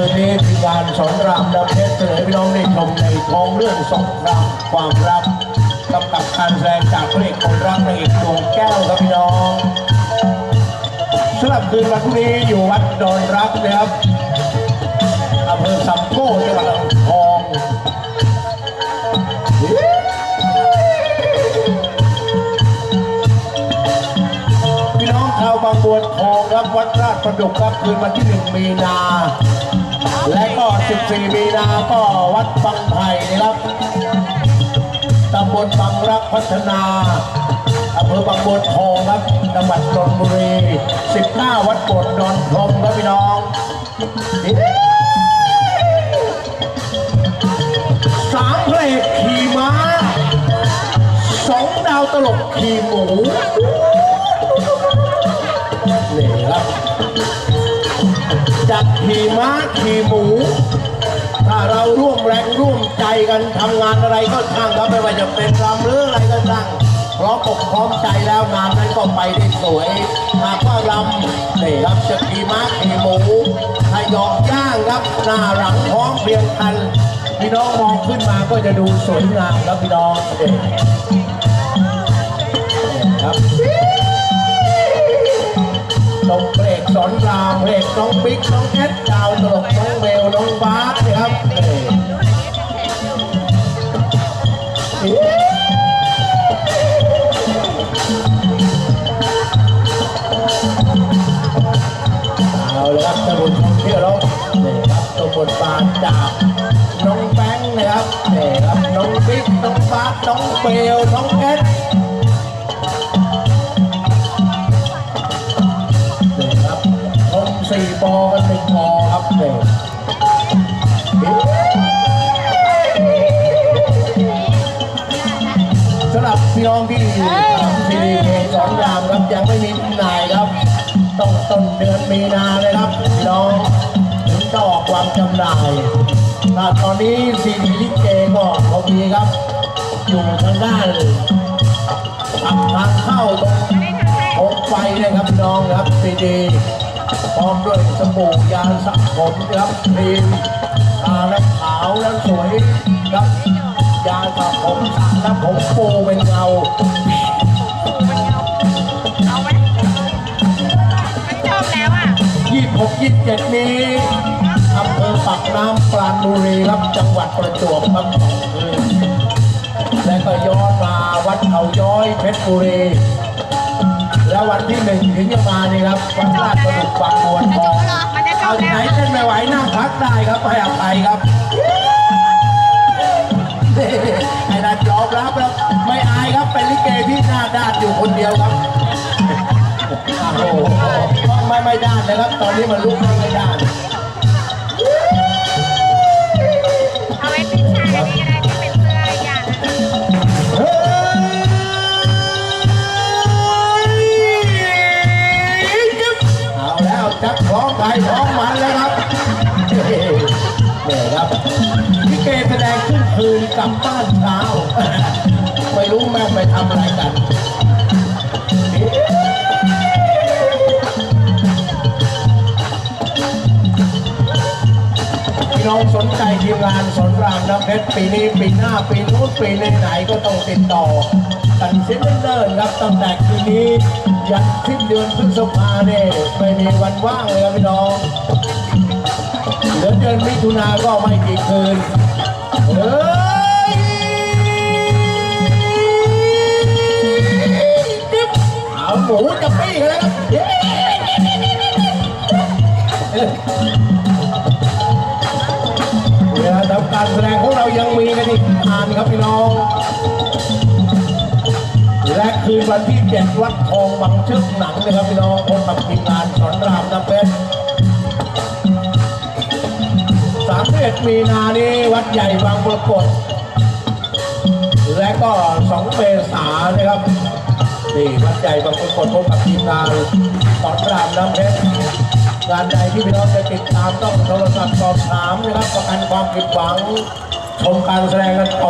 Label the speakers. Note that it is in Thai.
Speaker 1: คืนนี้ทีมงานสอนรามดำเพชรเสนอให้พี่น้องได้ชมในท้องเรื่องสงครามความรักกำกับการแสดงจากพระเอกคนรักนางเอกดวงแก้วครับพี่น้องสำหรับคืนวันพรุ่งนี้อยู่วัดดอนรักนะครับอำเภอสำโก้จังหวัดทองพี่น้องชาวบางบัวทองครับวัดราชประดุกครับคืนวันที่หนึ่งมีนา และก็ 14 มีนาก็วัดบางไผ่นะครับตำบลบางรักพัฒนาอำเภอบางบัวทองครับจังหวัดนนทบุรี19วัดโบสถ์ดอนพรมครับพี่น้องสามเพลงขี่ม้าสองดาวตลกขี่หมู จากขี่ม้าขี่หมู ถ้าเราร่วมแรงร่วมใจกันทำงานอะไรก็ช่างครับไม่ว่าจะเป็นรำหรืออะไรก็ช่างพร้อมอกพร้อมใจแล้วงานนั้นก็ไปได้สวยหากว่ารำนี่ครับจะขี่ม้าขี่หมูถ้าหยอกย่างครับหน้าหลังพร้อมเพียงกันพี่น้องมองขึ้นมาก็จะดูสวยงามครับพี่น้องครับ น้องเอกสอนรามเอกน้องบิ๊กน้องแอดดาวตลกน้องเบลน้องบาสนะครับเอาเลยครับสมุนท่องเที่ยวแล้วนี่ยครับตัวบทบาทจากน้องแบงค์นะครับเนี่ยครับน้องบิ๊กน้องบาสน้องเบลน้องแอด สี่ปอกันหนึ่งปอครับนี่สำหรับพี่น้องที่ทำซีดีเพลงสอนรามครับยังไม่มีจำหน่ายครับต้องต้นเดือนมีนาเลยครับพี่น้องถึงจะออกวางจำหน่ายถ้าตอนนี้ซีดีลิเกก็เขามีครับ อยู่ทางด้านทางเข้าตรงโคมไฟนะครับพี่น้องครับซีดี พร้อมด้วยสบู่ยาสระผมครับครีมทาแล้วขาวแล้วสวยครับยาสระผมสระแล้วผมฟูเป็นเงา
Speaker 2: เอาไหมไม่ชอบแล้วอะ
Speaker 1: 26 27นี้อำเภอปากน้ำปราณบุรีครับจังหวัดประจวบครับสองคืนและก็ย้อนมาวัดเขาย้อยเพชรบุรี แล้ววันที่หนึ่งถึงจะมานี่ครับวัดราชประดุกบางบัวทองเอาไหนเช่นไม่ไหวนั่งพักได้ครับไปอภัยครับไอ้นันยอมรับแล้วไม่อายครับเป็นลิเกที่หน้าด้านอยู่คนเดียวครับโอ้โหไม่ไม่ด้านนะครับ ตอนนี้มันลุกไม่ด้าน พร้อมไปพร้อมมันแล้วครับเนี่ยครับลิเกแสดงขึ้นคืนกลับบ้านเช้าไม่รู้แม่ไปทำอะไรกันพี่น้องสนใจทีมงานสอนรามน้ำเพชรปีนี้ปีหน้าปีนู้นปีไหนก็ต้องติดต่อ กันเส้นเดินรับตั้งแต่คืนนี้ยันสิ้นเดือนพฤษภาเนี่ยไม่มีวันว่างเลยครับพี่น้องเหลือเดือนมิถุนาก็ไม่กี่คืนเฮ้ยเอาหมูจะปี้กันแล้วครับเย้เอ้ยเวลาทำการแสดงของเรายังมีกันอีกนานครับพี่น้อง คืนวันที่เจ็ดวัดทองบางชึกหนังนะครับพี่น้องคนทำทีมงานสอนรามน้ำเพชรสามเอ็ดมีนานี้วัดใหญ่บางปรากฏและก็สองเมษานะครับนี่วัดใหญ่บางปรากฏพบกับทีมงานสอนรามน้ำเพชรงานใดที่พี่น้องจะติดตามต้องโทรศัพท์สอบถามนะครับประกันความผิดหวังชมการแสดงกันต่อ